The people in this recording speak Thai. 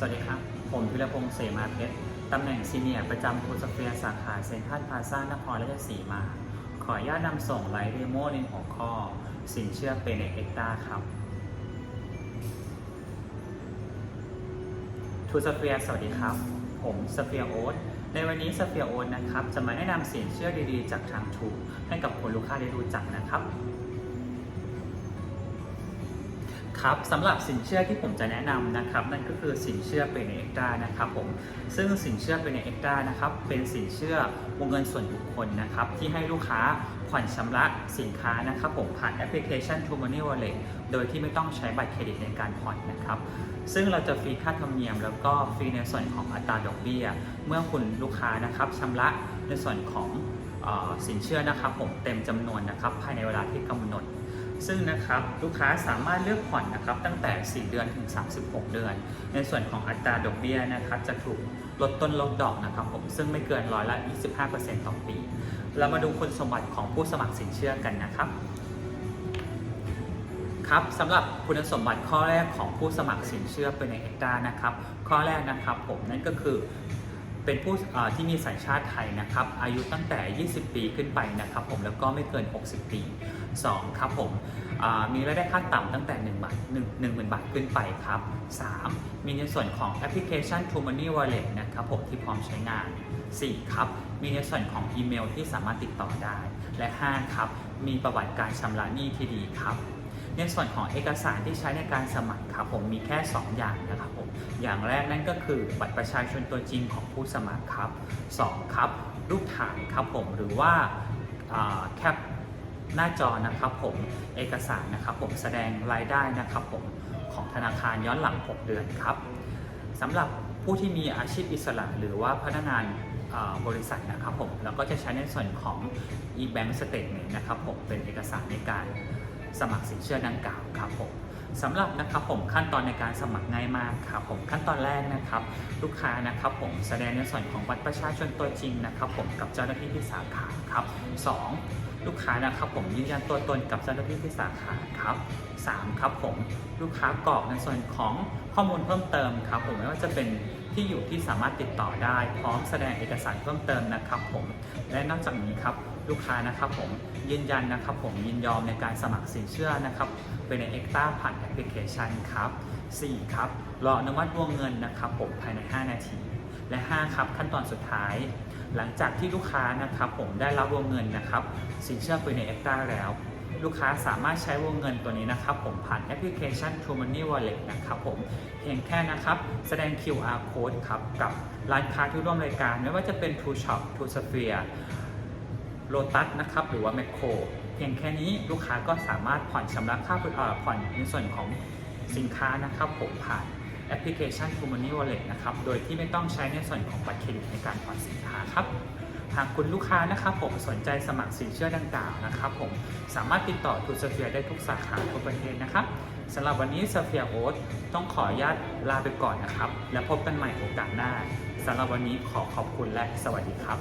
สวัสดีครับ ผมพิรพงษ์เสมาเพชร ตำแหน่งซีเนียร์ประจำคูสเฟียสาขาเซ็นทรัลพาซ่านครราชสีมา ขออนุญาตนำส่งไลฟ์เดโมในหัวข้อ สินเชื่อเป็นเอ็กตาครับทูสเฟียสวัสดีครับ ผมสเฟียโอ๊ตในวันนี้สเฟียโอ๊ตนะครับ จะมาแนะนำสินเชื่อดีๆ จากทางทูให้กับคนลูกค้าได้รู้จักนะครับ ครับสำหรับสินเชื่อที่ผมจะแนะนำนะครับ นั่นก็คือสินเชื่อเป็นเอ็กตานะครับผมซึ่งสินเชื่อเป็นเอ็กตานะครับเป็นสินเชื่อวงเงินส่วนบุคคลนะครับที่ให้ลูกค้าผ่อนชำระสินค้านะครับผมผ่านแอปพลิเคชัน True Money Wallet โดยที่ไม่ต้องใช้บัตรเครดิตในการผ่อนนะครับซึ่งเราจะฟรีค่าธรรมเนียม แล้วก็ฟรีในส่วนของอัตราดอกเบี้ย เมื่อคุณลูกค้านะครับชำระในส่วนของออสินเชื่อนะครับผมเต็มจำนวนนะครับภายในเวลาที่กำหนด ซึ่งนะครับลูกค้าสามารถเลือกผ่อนนะครับตั้งแต่ 4 เดือนถึง 36 เดือน ในส่วนของอัตราดอกเบี้ยนะครับจะถูกลดต้นลดดอกนะครับผมซึ่งไม่เกินร้อยละ 25%ต่อปี เรามาดูคุณสมบัติของผู้สมัครสินเชื่อกันนะครับครับสำหรับคุณสมบัติข้อแรกของผู้สมัครสินเชื่อเป็นในเอกตานะครับ ข้อแรกนะครับผมนั่นก็คือเป็นผู้ที่มีสัญชาติไทยนะครับ อายุตั้งแต่ 20 ปีขึ้นไปนะครับ ผมแล้วก็ไม่เกิน 60 ปี 2. ครับผมมีรายได้ขั้นต่ำตั้งแต่1บาท1 1 0,000 บาทขึ้นไปครับ 3. มีในส่วนของแอปพลิเคชัน True Money Wallet นะครับผมที่พร้อมใช้งาน 4. ครับ มีในส่วนของอีเมลที่สามารถติดต่อได้ และ 5. ครับ มีประวัติการชำระหนี้ที่ดีครับในส่วนของเอกสารที่ใช้ในการสมัครครับผมมีแค่ 2 อย่างนะครับผมอย่างแรกนั่นก็คือบัตรประชาชนตัวจริงของผู้สมัครครับ 2 ครับ รูปถ่ายครับผมหรือว่าแคป หน้าจอนะครับผมเอกสารนะครับผมแสดงรายได้นะครับผมของธนาคารย้อนหลัง 6 เดือนครับสำหรับผู้ที่มีอาชีพอิสระ หรือว่าพนักงานบริษัทนะครับผมเราก็จะใช้ในส่วนของ e-bank statement นะครับผมเป็นเอกสารในการสมัครสินเชื่อดังกล่าวครับผมสำหรับนะครับผมขั้นตอนในการสมัครง่ายมากครับผมขั้นตอนแรกนะครับ ลูกค้านะครับผมแสดงในส่วนของบัตรประชาชนตัวจริงนะครับผมกับเจ้าหน้าที่ที่สาขาครับ 2. ลูกค้านะครับผมยืนยันตัวตนกับเจ้าหน้าที่ที่สาขาครับ 3. ครับผมลูกค้ากรอกในส่วนของข้อมูลเพิ่มเติมครับผมไม่ว่าจะเป็นที่อยู่ที่สามารถติดต่อได้ พร้อมแสดงเอกสารเพิ่มเติมนะครับผมและนอกจากนี้ครับลูกค้านะครับผมยืนยันนะครับผมยินยอมในการสมัครสินเชื่อนะครับเป็นในเอ็กต้าผ่านแอปพลิเคชันครับ 4. ครับรออนุมัติวงเงินนะครับผมภายใน 5 นาที และ 5 ครับขั้นตอนสุดท้าย หลังจากที่ลูกค้านะครับผมได้รับวงเงินนะครับสินเชื่อเป็นในเอ็กต้าแล้ว ลูกค้าสามารถใช้วงเงินตัวนี้นะครับผมผ่านแอปพลิเคชัน True Money Wallet นะครับผมเพียงแค่นะครับแสดง QR code ครับกับร้านค้าที่ร่วมรายการ ไม่ว่าจะเป็น True Shop True Sphere โลตัสนะครับหรือว่าแมคโครเพียงแค่นี้ลูกค้าก็สามารถผ่อนชำระค่าผ่อนในส่วนของสินค้านะครับผมผ่าน แอปพลิเคชัน True Money Wallet นะครับ โดยที่ไม่ต้องใช้ในส่วนของบัตรเครดิตในการผ่อนสินค้าครับ หากคุณลูกค้านะครับผมสนใจสมัครสินเชื่อดังกล่าวนะครับผมสามารถติดต่อทูสเฟียได้ทุกสาขาทั่วประเทศนะครับสำหรับวันนี้สเฟียโอ๊ตต้องขออนุญาตลาไปก่อนนะครับ แล้วพบกันใหม่โอกาสหน้าสำหรับวันนี้ขอขอบคุณและสวัสดีครับ